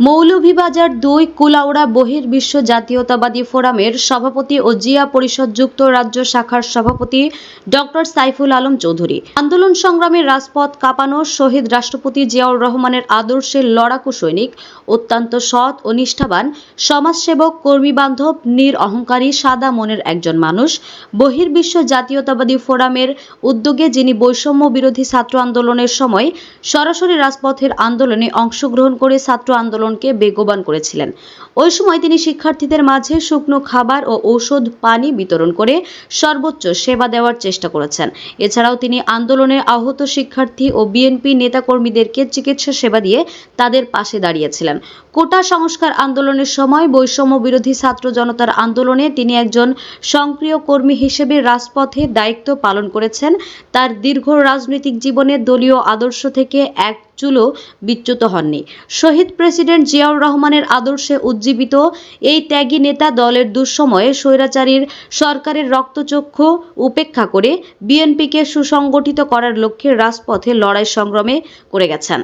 মৌলভীবাজার দুই কুলাউড়া বহির্বিশ্ব জাতীয়তাবাদী ফোরামের সভাপতি ও জিয়া পরিষদ যুক্ত রাজ্য শাখার সভাপতি ডক্টর সাইফুল আলম চৌধুরী। আন্দোলন সংগ্রামে রাজপথ কাঁপানো শহীদ রাষ্ট্রপতি জিয়াউর রহমানের আদর্শের লড়াকু সৈনিক, অত্যন্ত সৎ ও নিষ্ঠাবান সমাজসেবক কর্মী বান্ধব নির অহংকারী, সাদা মনের একজন মানুষ। বহির্বিশ্ব জাতীয়তাবাদী ফোরামের উদ্যোগে যিনি বৈষম্য বিরোধী ছাত্র আন্দোলনের সময় সরাসরি রাজপথের আন্দোলনে অংশগ্রহণ করে ছাত্র আন্দোলনকে বেগবান করেছিলেন। ওই সময় তিনি শিক্ষার্থীদের মাঝে শুকনো খাবার ও ঔষধ, পানি বিতরণ করে সর্বোচ্চ সেবা দেওয়ার চেষ্টা করেছেন। এছাড়াও তিনি আন্দোলনে আহত শিক্ষার্থী ও বিএনপি নেতাকর্মীদেরকে চিকিৎসা সেবা দিয়ে তাদের পাশে দাঁড়িয়েছিলেন। কোটা সংস্কার আন্দোলনের সময় বৈষম্য বিরোধী ছাত্র জনতার আন্দোলনে তিনি একজন সক্রিয় কর্মী হিসেবে রাজপথে দায়িত্ব পালন করেছেন। তার দীর্ঘ রাজনৈতিক জীবনে দলীয় আদর্শ থেকে এক চুলো বিচ্যুত হননি। শহীদ প্রেসিডেন্ট জিয়াউর রহমানের আদর্শে উজ্জীবিত এই ত্যাগী নেতা দলের দুঃসময়ে স্বৈরাচারীর সরকারের রক্তচক্ষু উপেক্ষা করে বিএনপিকে সুসংগঠিত করার লক্ষ্যে রাজপথে লড়াই সংগ্রামে করে গেছেন।